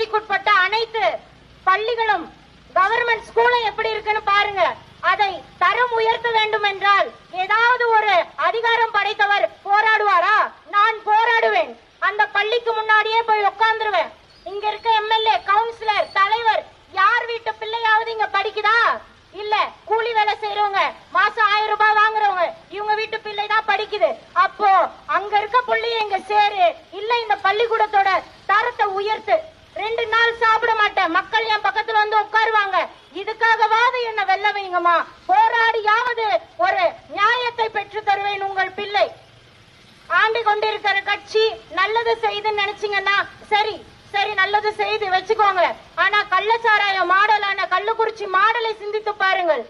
தொகுதிக்குட்பட்ட அனைத்து பள்ளிகளும் கவர்மெண்ட் ஸ்கூலும் எப்படி இருக்குன்னு பாருங்க. அதை தரம் உயர்த்த வேண்டும் என்றால் ஏதாவது ஒரு அதிகாரம் படைத்தவர் போராடுவாரா? நான் போராடுவேன். அந்த பள்ளிக்கு முன்னாடியே போய் உட்கார்ந்துருவேன். இங்க இருக்க எம்எல்ஏ கவுன்சிலர் தலைவர் யார் வீட்டு பிள்ளையாவது இங்க படிக்குதா? இல்ல கூலி வேலை செய்யறவங்க மாசம் ஆயிரம் ரூபாய் வாங்குறவங்க இவங்க வீட்டு பிள்ளை தான் படிக்குது. அப்போ அங்க இருக்க புள்ளைய இங்க சேரு. இல்ல இந்த பள்ளிக்கூடத்தோட தரத்தை உயர்த்து. பக்கத்துல வந்து உட்காருவாங்க. இதுக்காகவாது என்ன வெல்ல வைங்கம்மா போராடியாவது ஒரு நியாயத்தை பெற்று தருவேன் உங்கள் பிள்ளை. ஆண்டு கொண்டிருக்கிற கட்சி நல்லது செய்துன்னு நினைச்சீங்கன்னா சரி சரி நல்லது செய்து வச்சுக்கோங்க. ஆனா கள்ளச்சாராய மாடலான கள்ளக்குறிச்சி மாடலை சிந்தித்து பாருங்கள்.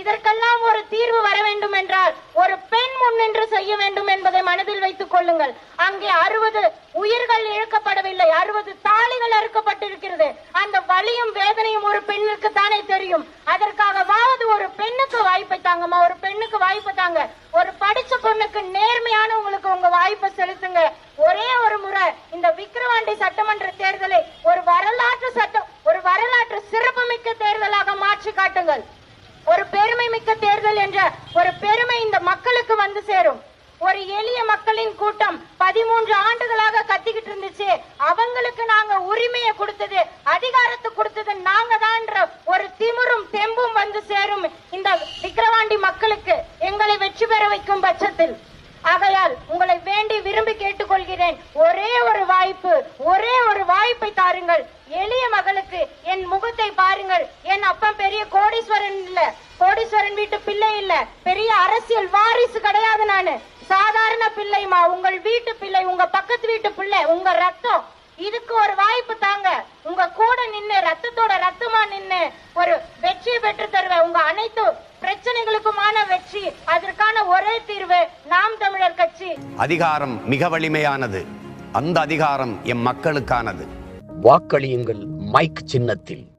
இதற்கெல்லாம் ஒரு தீர்வு வர வேண்டும் என்றால் ஒரு பெண் முன்னின்று செய்ய வேண்டும் என்பதை மனதில் வைத்துக் கொள்ளுங்கள். அங்கே அறுபது உயிர்கள் இழக்கப்படவில்லை. அறுபது தாலிகள் அறுக்கப்பட்டிருக்கிறது அந்த வலியும் வேதனையும் ஒரு பெண்ணுக்கு தானே தெரியும். அதற்காகவாவது ஒரு பெண்ணுக்கு வாய்ப்பை தாங்கம்மா. ஒரு பெண்ணுக்கு வாய்ப்பை தாங்க. ஒரு படிச்ச பொண்ணுக்கு நேர்மையானவங்களுக்கு உங்க வாய்ப்பை செலுத்துங்க. ஒரே ஒரு முறை இந்த விக்கிரவாண்டி சட்டமன்ற தேர்தலை ஒரு வரலாற்று சட்டம் ஒரு வரலாற்று சிறப்புமிக்க தேர்தலாக மாற்றி காட்டுங்கள். ஒரு பெருமை மிக்க தேர்தல் என்ற ஒரு பெருமை இந்த மக்களுக்கு வந்து சேரும். ஒரு எளிய மக்களின் கூட்டம் பதிமூன்று ஆண்டுகளாக கத்திக்கிட்டு இருந்துச்சு. அவங்களுக்கு நாங்க உரிமை கொடுத்தது அதிகாரத்தை கொடுத்தது நாங்க தான்ற ஒரு திமிரும் தெம்பும் வந்து சேரும் இந்த விக்கிரவாண்டி மக்களுக்கு எங்களை வெற்றி பெற வைக்கும் பட்சத்தில். ஆகையால் உங்களை வேண்டி விரும்பி கேட்டுக்கொள்கிறேன். ஒரே ஒரு வாய்ப்பு ஒரே ஒரு வாய்ப்பை தாருங்கள். எளிய மகளுக்கு என் முகத்தை பாருங்கள். என் அப்பன் பெரிய கோடீஸ்வரன் இல்ல. கோடீஸ்வரன் வீட்டு பிள்ளை இல்ல. பெரிய அரசியல் வாரிசு கிடையாது நானு. சாதாரண பிள்ளைமா உங்கள் வீட்டு பிள்ளை உங்க பக்கத்து வீட்டு பிள்ளை உங்க ரத்தம். இதுக்கு ஒரு வாய்ப்பு தாங்க உங்க கூட நின்னு ரத்தத்தோட ரத்தமா நின்னு ஒரு வெற்றியை பெற்று தருவேன் உங்க அனைத்து பிரச்சனைகளுக்குமான வெற்றி அதற்கான ஒரே தீர்வு நாம் தமிழர் கட்சி அதிகாரம் மிக வலிமையானது. அந்த அதிகாரம் எம் மக்களுக்கானது. வாக்களியுங்கள் மைக் சின்னத்தில்.